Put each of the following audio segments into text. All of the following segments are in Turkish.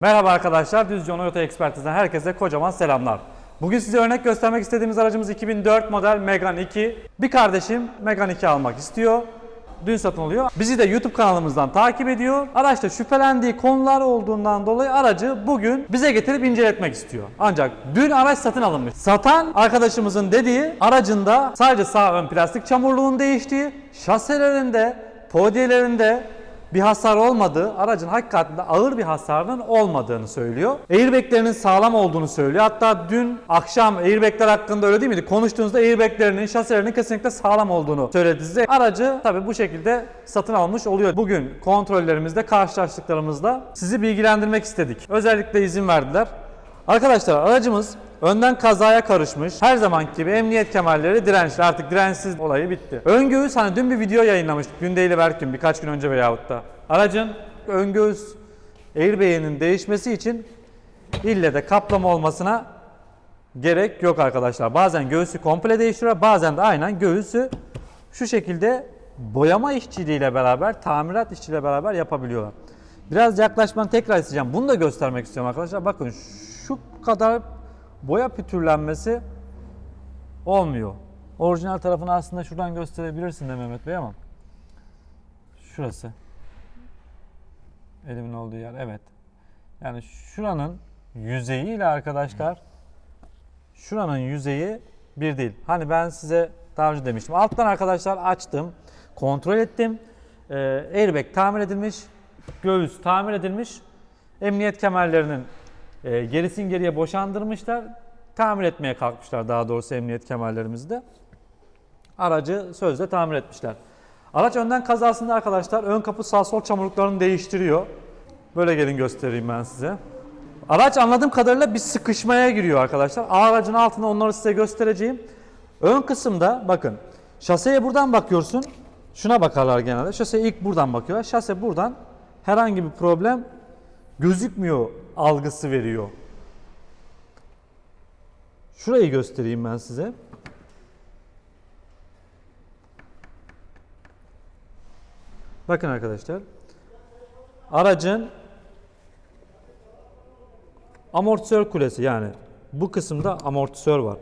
Merhaba arkadaşlar, Düzce Onoyota Ekspertiz'den herkese kocaman selamlar. Bugün size örnek göstermek istediğimiz aracımız 2004 model Megane 2. Bir kardeşim Megane 2 almak istiyor. Dün satın alıyor. Bizi de YouTube kanalımızdan takip ediyor. Araçta şüphelendiği konular olduğundan dolayı aracı bugün bize getirip inceletmek istiyor. Ancak dün araç satın alınmış. Satan arkadaşımızın dediği aracında sadece sağ ön plastik çamurluğun değiştiği, şaselerinde, podyelerinde bir hasar olmadığı, aracın hakikaten ağır bir hasarının olmadığını söylüyor. Airbag'lerinin sağlam olduğunu söylüyor. Hatta dün akşam airbag'ler hakkında öyle değil miydi? Konuştuğunuzda airbag'lerinin, şasilerinin kesinlikle sağlam olduğunu söyledi size. Aracı tabii bu şekilde satın almış oluyor. Bugün kontrollerimizde, karşılaştıklarımızda sizi bilgilendirmek istedik. Özellikle izin verdiler. Arkadaşlar aracımız önden kazaya karışmış. Her zamanki gibi emniyet kemerleri dirençli. Artık dirençsiz olayı bitti. Ön göğüs hani dün bir video yayınlamıştık. Dün değil belki gün birkaç gün önce veyahut da. Aracın ön göğüs airbag'inin değişmesi için ille de kaplama olmasına gerek yok arkadaşlar. Bazen göğsü komple değiştiriyor. Bazen de aynen göğüsü şu şekilde boyama işçiliğiyle beraber, tamirat işçiliğiyle beraber yapabiliyorlar. Biraz yaklaşmanı tekrar isteyeceğim. Bunu da göstermek istiyorum arkadaşlar. Bakın şu kadar boya pütürlenmesi olmuyor. Orijinal tarafını aslında şuradan gösterebilirsin de Mehmet Bey ama şurası. Elimin olduğu yer. Evet. Yani şuranın yüzeyiyle arkadaşlar şuranın yüzeyi bir değil. Hani ben size daha önce demiştim. Alttan arkadaşlar açtım. Kontrol ettim. Ee, airbag tamir edilmiş. Göğüs tamir edilmiş. Emniyet kemerlerinin e, gerisin geriye boşandırmışlar. Tamir etmeye kalkmışlar daha doğrusu emniyet kemerlerimizde. Aracı sözde tamir etmişler. Araç önden kazasında arkadaşlar ön kapı sağ sol çamurluklarını değiştiriyor. Böyle gelin göstereyim ben size. Araç anladığım kadarıyla bir sıkışmaya giriyor arkadaşlar. Aracın altında onları size göstereceğim. Ön kısımda bakın şaseye buradan bakıyorsun. Şuna bakarlar genelde. Şaseye ilk buradan bakıyorlar. Şase buradan herhangi bir problem gözükmüyor algısı veriyor. Şurayı göstereyim ben size. Bakın arkadaşlar. Aracın amortisör kulesi yani bu kısımda amortisör var.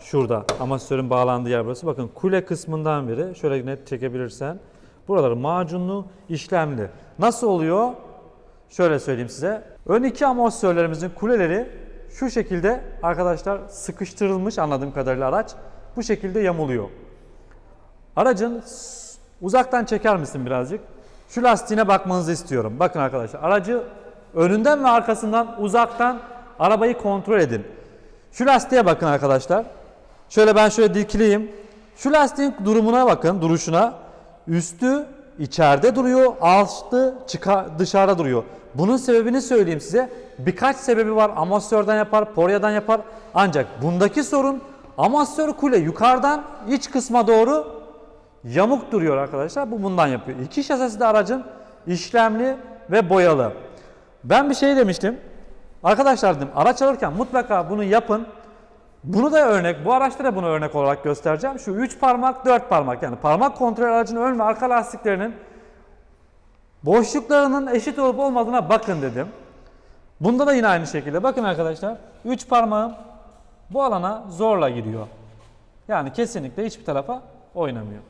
Şurada amortisörün bağlandığı yer burası. Bakın kule kısmından biri şöyle net çekebilirsen buraları macunlu işlemli. Nasıl oluyor? Şöyle söyleyeyim size. Ön iki amortisörlerimizin kuleleri şu şekilde arkadaşlar sıkıştırılmış anladığım kadarıyla araç bu şekilde yamuluyor. Aracın uzaktan çeker misin birazcık? Şu lastiğine bakmanızı istiyorum. Bakın arkadaşlar aracı önünden ve arkasından uzaktan arabayı kontrol edin. Şu lastiğe bakın arkadaşlar. Şöyle ben şöyle dikileyim. Şu lastiğin durumuna bakın, duruşuna. Üstü içeride duruyor, altı dışarıda duruyor. Bunun sebebini söyleyeyim size. Birkaç sebebi var. Amasörden yapar, poryadan yapar. Ancak bundaki sorun amasör kule yukarıdan iç kısma doğru yamuk duruyor arkadaşlar. Bu bundan yapıyor. İki şasisi de aracın işlemli ve boyalı. Ben bir şey demiştim. Arkadaşlar dedim araç alırken mutlaka bunu yapın. Bunu da örnek, bu araçta da bunu örnek olarak göstereceğim. Şu 3 parmak, 4 parmak yani parmak kontrol aracının ön ve arka lastiklerinin boşluklarının eşit olup olmadığına bakın dedim. Bunda da yine aynı şekilde. Bakın arkadaşlar 3 parmağım bu alana zorla giriyor. Yani kesinlikle hiçbir tarafa oynamıyor.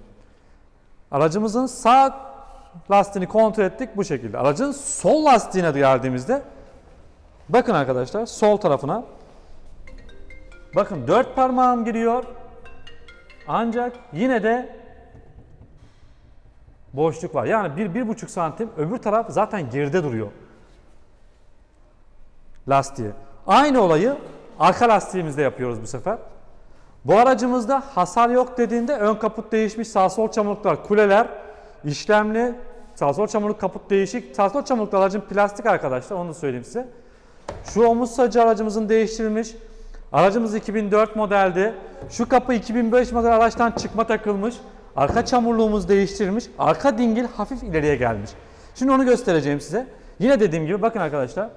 Aracımızın sağ lastiğini kontrol ettik bu şekilde. Aracın sol lastiğine geldiğimizde bakın arkadaşlar sol tarafına bakın dört parmağım giriyor. Ancak yine de boşluk var. Yani bir, bir buçuk santim öbür taraf zaten geride duruyor. Lastiği. Aynı olayı arka lastiğimizde yapıyoruz bu sefer. Bu aracımızda hasar yok dediğinde ön kaput değişmiş, sağ sol çamurluklar, kuleler işlemli, sağ sol çamurluk kaput değişik. Sağ sol çamurluklar aracın plastik arkadaşlar onu da söyleyeyim size. Şu omuz sacı aracımızın değiştirilmiş. Aracımız 2004 modeldi. Şu kapı 2005 model araçtan çıkma takılmış. Arka çamurluğumuz değiştirilmiş. Arka dingil hafif ileriye gelmiş. Şimdi onu göstereceğim size. Yine dediğim gibi bakın arkadaşlar.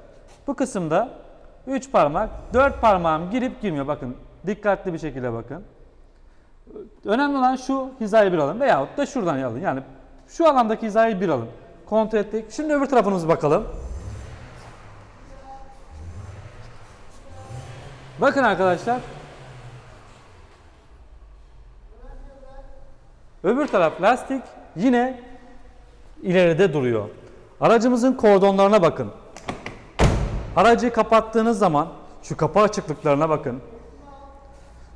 Bu kısımda 3 parmak, 4 parmağım girip girmiyor. Bakın dikkatli bir şekilde bakın. Önemli olan şu hizayı bir alın veyahut da şuradan alın. Yani şu alandaki hizayı bir alın. Kontrol ettik. Şimdi öbür tarafımıza bakalım. Bakın arkadaşlar. Öbür taraf lastik yine ileride duruyor. Aracımızın kordonlarına bakın. Aracı kapattığınız zaman şu kapı açıklıklarına bakın.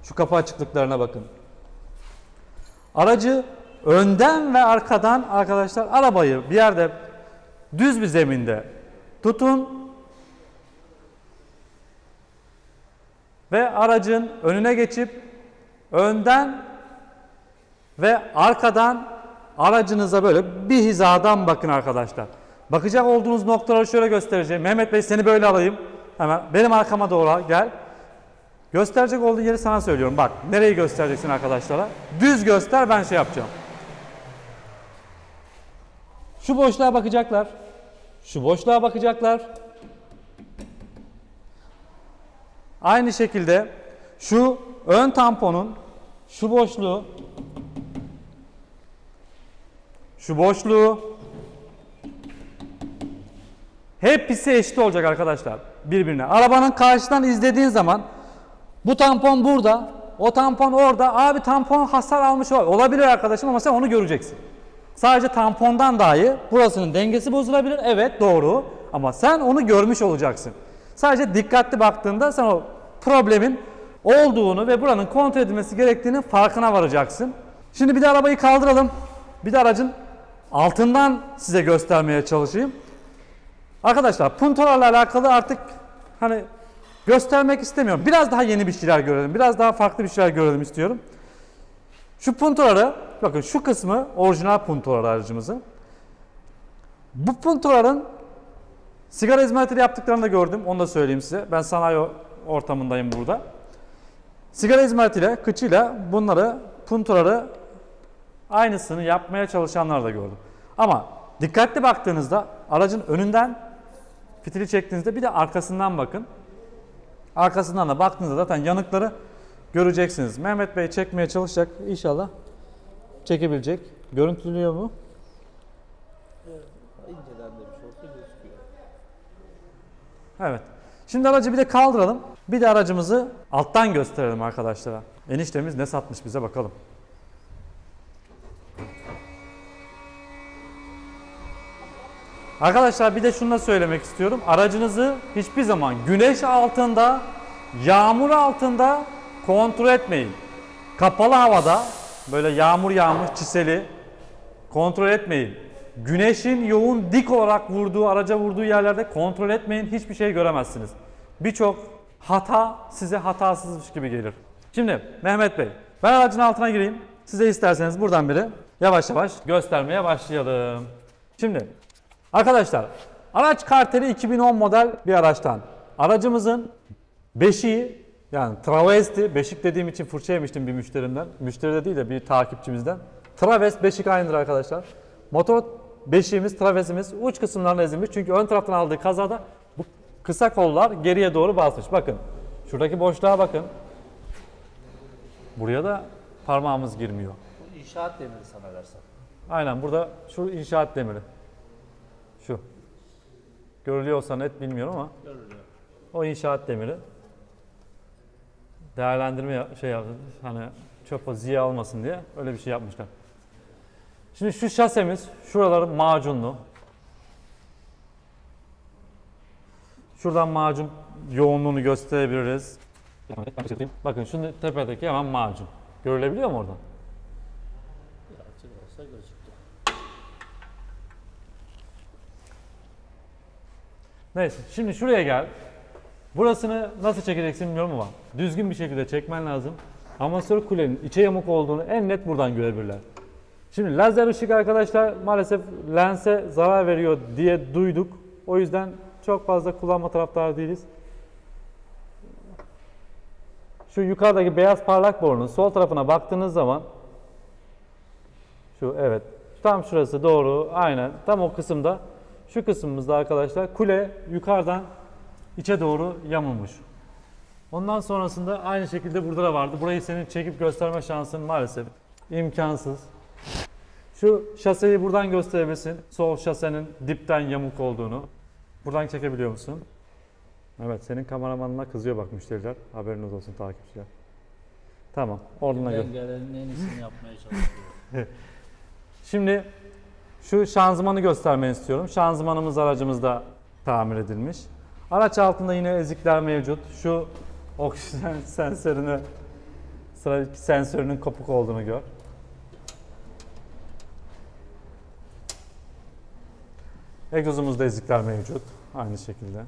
Şu kapı açıklıklarına bakın. Aracı önden ve arkadan arkadaşlar arabayı bir yerde düz bir zeminde tutun ve aracın önüne geçip önden ve arkadan aracınıza böyle bir hizadan bakın arkadaşlar. Bakacak olduğunuz noktaları şöyle göstereceğim. Mehmet Bey seni böyle alayım. Hemen benim arkama doğru gel. Gösterecek olduğun yeri sana söylüyorum. Bak nereyi göstereceksin arkadaşlara. Düz göster ben şey yapacağım. Şu boşluğa bakacaklar. Şu boşluğa bakacaklar. Aynı şekilde şu ön tamponun şu boşluğu şu boşluğu hepsi eşit olacak arkadaşlar birbirine. Arabanın karşıdan izlediğin zaman bu tampon burada, o tampon orada. Abi tampon hasar almış ol- olabilir arkadaşım ama sen onu göreceksin. Sadece tampondan dahi burasının dengesi bozulabilir. Evet doğru ama sen onu görmüş olacaksın. Sadece dikkatli baktığında sen o problemin olduğunu ve buranın kontrol edilmesi gerektiğinin farkına varacaksın. Şimdi bir de arabayı kaldıralım. Bir de aracın altından size göstermeye çalışayım. Arkadaşlar puntolarla alakalı artık hani göstermek istemiyorum. Biraz daha yeni bir şeyler görelim. Biraz daha farklı bir şeyler görelim istiyorum. Şu puntoları, bakın şu kısmı orijinal puntolar aracımızın. Bu puntoların sigara izmaritleri yaptıklarını da gördüm. Onu da söyleyeyim size. Ben sanayi ortamındayım burada. Sigara izmaritiyle, kıçıyla bunları, puntoları aynısını yapmaya çalışanlar da gördüm. Ama dikkatli baktığınızda aracın önünden fitili çektiğinizde bir de arkasından bakın. Arkasından da baktığınızda zaten yanıkları göreceksiniz. Mehmet Bey çekmeye çalışacak. İnşallah çekebilecek. Görüntülüyor mu? Evet. Şimdi aracı bir de kaldıralım. Bir de aracımızı alttan gösterelim arkadaşlara. Eniştemiz ne satmış bize bakalım. Arkadaşlar bir de şunu da söylemek istiyorum. Aracınızı hiçbir zaman güneş altında, yağmur altında kontrol etmeyin. Kapalı havada böyle yağmur yağmış çiseli kontrol etmeyin. Güneşin yoğun dik olarak vurduğu, araca vurduğu yerlerde kontrol etmeyin. Hiçbir şey göremezsiniz. Birçok hata size hatasızmış gibi gelir. Şimdi Mehmet Bey, ben aracın altına gireyim. Size isterseniz buradan biri yavaş yavaş göstermeye başlayalım. Şimdi arkadaşlar araç karteli 2010 model bir araçtan. Aracımızın beşiği yani travesti, beşik dediğim için fırça yemiştim bir müşterimden. Müşteri de değil de bir takipçimizden. Travest beşik aynıdır arkadaşlar. Motor beşiğimiz, travesimiz uç kısımlarına ezilmiş. Çünkü ön taraftan aldığı kazada kısa kollar geriye doğru basmış. Bakın şuradaki boşluğa bakın. Buraya da parmağımız girmiyor. Bu inşaat demiri sana versem. Aynen burada şu inşaat demiri. Şu. Görülüyorsa net bilmiyorum ama Görülüyor. o inşaat demiri. Değerlendirme şey yaptı. Hani çöpe ziya olmasın diye öyle bir şey yapmışlar. Şimdi şu şasemiz şuraları macunlu. Şuradan macun yoğunluğunu gösterebiliriz. Bakın şu tepedeki hemen macun. Görülebiliyor mu oradan? Neyse şimdi şuraya gel. Burasını nasıl çekeceksin bilmiyorum ama düzgün bir şekilde çekmen lazım. Amasör kulenin içe yamuk olduğunu en net buradan görebilirler. Şimdi lazer ışık arkadaşlar maalesef lense zarar veriyor diye duyduk. O yüzden çok fazla kullanma taraftarı değiliz. Şu yukarıdaki beyaz parlak borunun sol tarafına baktığınız zaman şu evet tam şurası doğru aynen tam o kısımda şu kısmımızda arkadaşlar kule yukarıdan içe doğru yamulmuş. Ondan sonrasında aynı şekilde burada da vardı. Burayı senin çekip gösterme şansın maalesef imkansız. Şu şaseyi buradan gösterebilirsin. Sol şasenin dipten yamuk olduğunu. Buradan çekebiliyor musun? Evet senin kameramanına kızıyor bak müşteriler. Haberiniz olsun takipçiler. Tamam. Oradan gör. Ben gelenin en iyisini yapmaya çalışıyorum. Şimdi şu şanzımanı göstermeni istiyorum. Şanzımanımız aracımızda tamir edilmiş. Araç altında yine ezikler mevcut. Şu oksijen sensörünü sıradaki sensörünün kopuk olduğunu gör. Egzozumuzda ezikler mevcut. Aynı şekilde.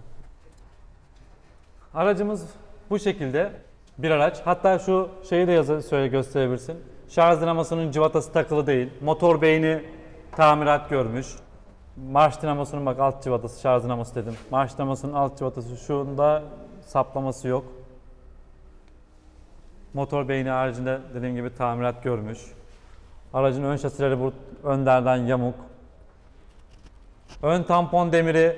Aracımız bu şekilde bir araç. Hatta şu şeyi de yazı söyle gösterebilirsin. Şarj dinamosunun civatası takılı değil. Motor beyni tamirat görmüş. Marş dinamosunun bak alt civatası, şarj dinamosu dedim. Marş dinamosunun alt civatası şunda saplaması yok. Motor beyni haricinde dediğim gibi tamirat görmüş. Aracın ön şasileri bu önderden yamuk. Ön tampon demiri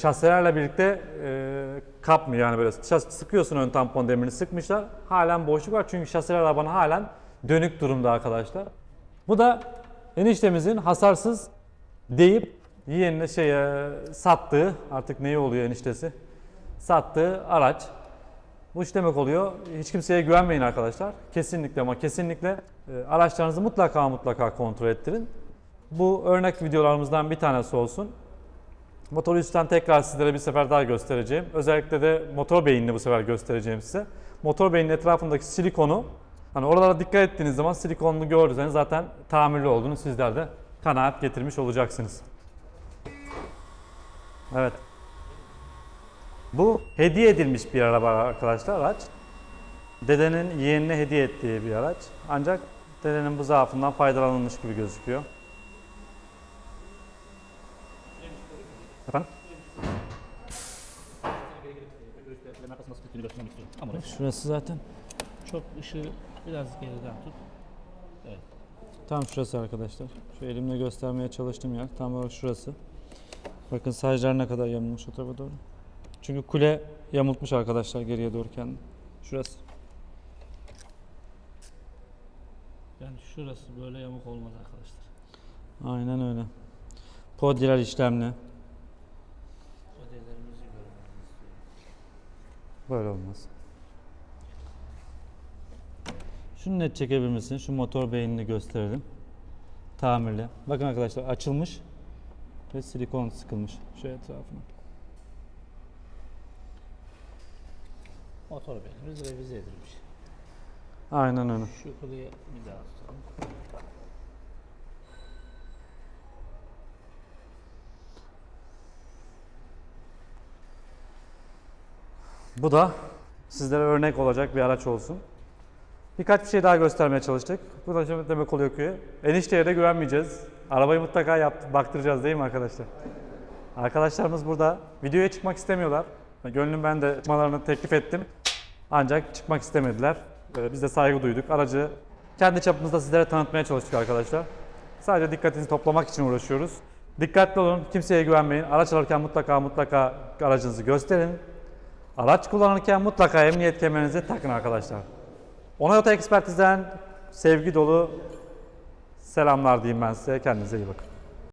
şasilerle birlikte e, kapmıyor yani böyle sıkıyorsun ön tampon demirini sıkmışlar. Halen boşluk var çünkü şasiler arabanın halen dönük durumda arkadaşlar. Bu da eniştemizin hasarsız deyip yeğenine şey e, sattığı artık neyi oluyor eniştesi? Sattığı araç. Bu iş demek oluyor. Hiç kimseye güvenmeyin arkadaşlar. Kesinlikle ama kesinlikle e, araçlarınızı mutlaka mutlaka kontrol ettirin. Bu örnek videolarımızdan bir tanesi olsun. Motor üstten tekrar sizlere bir sefer daha göstereceğim. Özellikle de motor beynini bu sefer göstereceğim size. Motor beynin etrafındaki silikonu, hani oralara dikkat ettiğiniz zaman silikonunu gördüğünüz zaten tamirli olduğunu sizler de kanaat getirmiş olacaksınız. Evet. Bu hediye edilmiş bir araba arkadaşlar araç. Dedenin yeğenine hediye ettiği bir araç. Ancak dedenin bu zaafından faydalanılmış gibi gözüküyor. Efendim? Şurası zaten. Çok ışığı biraz geriden tut. Tam şurası arkadaşlar. Şu elimle göstermeye çalıştığım yer tam olarak şurası. Bakın sajlar ne kadar yamulmuş o tarafa doğru. Çünkü kule yamultmuş arkadaşlar geriye doğru kendini. Şurası. Yani şurası böyle yamuk olmaz arkadaşlar. Aynen öyle. Podyeler işlemli. Böyle olmaz. Şunu net çekebilir misin? Şu motor beynini gösterelim. Tamirli. Bakın arkadaşlar açılmış ve silikon sıkılmış şu etrafına. Motor beynimiz revize edilmiş. Aynen öyle. Şu kılığı bir daha tutalım. Bu da sizlere örnek olacak bir araç olsun. Birkaç bir şey daha göstermeye çalıştık. Bu da demek oluyor ki enişteye de güvenmeyeceğiz. Arabayı mutlaka yaptı, baktıracağız değil mi arkadaşlar? Arkadaşlarımız burada videoya çıkmak istemiyorlar. Gönlüm ben de çıkmalarını teklif ettim. Ancak çıkmak istemediler. Ee, Biz de saygı duyduk. Aracı kendi çapımızda sizlere tanıtmaya çalıştık arkadaşlar. Sadece dikkatinizi toplamak için uğraşıyoruz. Dikkatli olun, kimseye güvenmeyin. Araç alırken mutlaka mutlaka aracınızı gösterin. Araç kullanırken mutlaka emniyet kemerinizi takın arkadaşlar. Onayota Ekspertiz'den sevgi dolu selamlar diyeyim ben size. Kendinize iyi bakın.